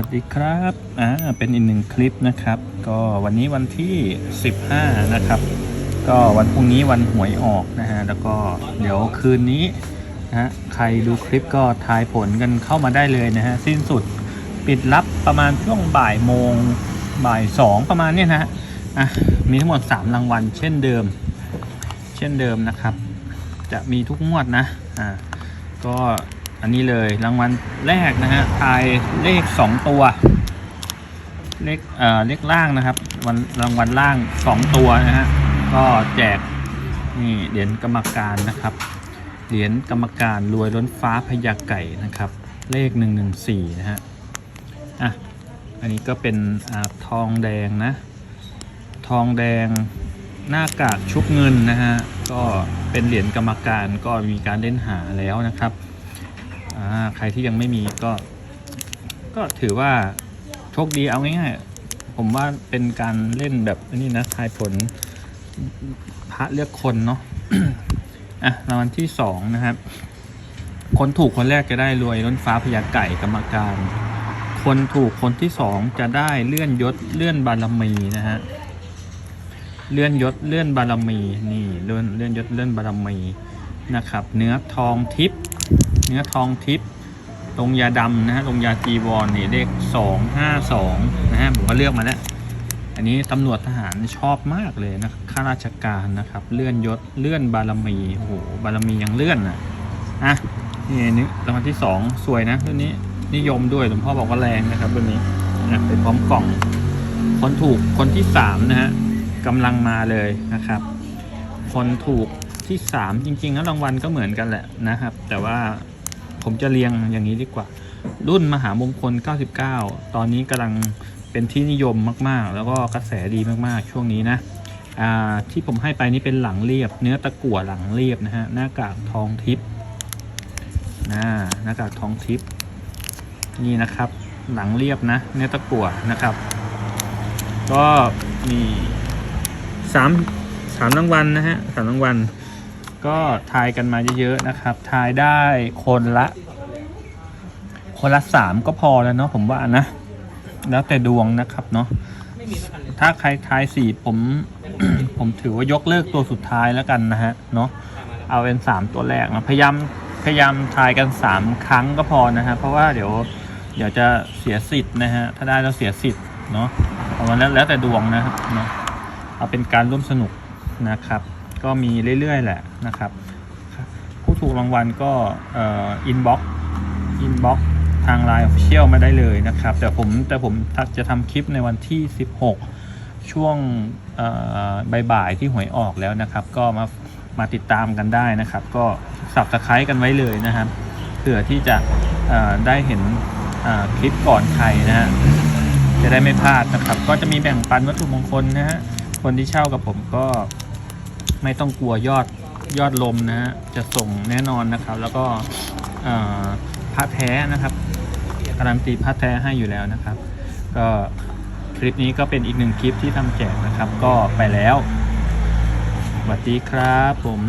วัสดีครับ อ่า เป็นอีกหนึ่งคลิปนะครับ ก็วันนี้วันที่ 15 นะครับ ก็วันพรุ่งนี้วันหวยออกนะฮะ แล้วก็เดี๋ยวคืนนี้นะฮะ ใครดูคลิปก็ทายผลกันเข้ามาได้เลยนะฮะ สิ้นสุดปิดรับประมาณช่วงบ่ายโมงบ่ายสองประมาณเนี้ยนะฮะ อะ มีทั้งหมด 3 รางวัลเช่นเดิม เช่นเดิมนะครับ จะมีทุกงวดนะ อ่า ก็ อันนี้เลยรางวัลแรกนะฮะทายเลข2ตัว เลขเอ่อเลขล่างนะครับวันรางวัลล่าง2ตัวนะฮะก็แจกนี่เหรียญกรรมการนะครับเหรียญกรรมการรวยล้นฟ้าพญาไก่นะครับ เลข 114 นะฮะอะอันนี้ก็เป็นอทองแดงนะ ทองแดงหน้ากากชุบเงินนะฮะก็เป็นเหรียญกรรมการก็มีการเล่นหาแล้วนะครับ อ่าใครที่ยังไม่มีก็ ก็ถือว่าโชคดีเอาง่ายๆผมว่าเป็นการเล่นแบบนี้นะทายผลพระเลือกคนเนาะอะรางวัลที่สองนะครับ คนถูกคนแรกจะได้รวยล้นฟ้าพญาไก่กรรมการ คนถูกคนที่สองจะได้เลื่อนยศเลื่อนบารมีนะฮะเลื่อนยศเลื่อนบารมีนี่เลื่อนเลื่อนยศเลื่อนบารมีนะครับ เนื้อทองทิพย์ เนื้อทองทิพย์ลงยาดำนะฮะลงยาจีวรนี่เลขสองห้าสองนะฮะผมก็เลือกมาแล้ว อันนี้ตำรวจทหารชอบมากเลยนะข้าราชการนะครับ เลื่อนยศเลื่อนบารมีโอ้โหบารมียังเลื่อนอะอะนี่นี่รางวัลที่สองสวยนะรุ่นนี้นิยมด้วยหลวงพ่อบอกว่าแรงนะครับรุ่นนี้นะเป็นพร้อมกล่อง คนถูกคนที่สามนะฮะกำลังมาเลยนะครับ คนถูกที่3จริงๆแล้วรางวัลก็เหมือนกันแหละนะครับ แต่ว่า ผมจะเรียงอย่างนี้ดีกว่า รุ่นมหามงคล 99 ตอนนี้กำลังเป็นที่นิยมมากๆ แล้วก็กระแสดีมากๆ ช่วงนี้นะที่ผมให้ไปนี่เป็นหลังเรียบ เนื้อตะกั่วหลังเรียบนะฮะหน้ากากทองทิพย์นะหน้ากากทองทิพย์นี่นะครับ หลังเรียบนะ เนื้อตะกั่วนะครับ ก็มีสามสามรางวัลนะฮะสามรางวัล ก็ทายกันมาเยอะๆนะครับ ทายได้คนละ คนละสามก็พอแล้วเนาะผมว่านะ แล้วแต่ดวงนะครับเนาะถ้าใครทายสี่ผม ผมถือว่ายกเลิกตัวสุดท้ายแล้วกันนะฮะเนาะเอาเป็นสามตัวแรกนะพยายามพยายามทายกันสามครั้งก็พอนะฮะเพราะว่าเดี๋ยวเดี๋ยวจะเสียสิทธิ์นะฮะถ้าได้แล้วเสียสิทธิ์เนาะเอามาแล้วแล้วแต่ดวงนะครับเนาะเอาเป็นการร่วมสนุกนะครับ ก็มีเรื่อยๆ แหละนะครับ ผู้ถูกรางวัลก็อินบ็อกซ์อินบ็อกซ์ทางไลน์ออฟฟิเชียลมาได้เลยนะครับ แต่ผมแต่ผมจะทำคลิปในวันที่ 16 ช่วงบ่ายๆที่หวยออกแล้วนะครับ ก็มามาติดตามกันได้นะครับ ก็สับสไครต์กันไว้เลยนะครับเผื่อที่จะได้เห็นคลิปก่อนใครนะฮะจะได้ไม่พลาดนะครับ ก็จะมีแบ่งปันวัตถุมงคลนะฮะคนที่เช่ากับผมก็ ไม่ต้องกลัวยอดยอดลมนะฮะจะส่งแน่นอนนะครับ แล้วก็พระแท้นะครับการันตีพระแท้ให้อยู่แล้วนะครับ ก็คลิปนี้ก็เป็นอีกหนึ่งคลิปที่ทำแจกนะครับ ก็ไปแล้วสวัสดีครับผม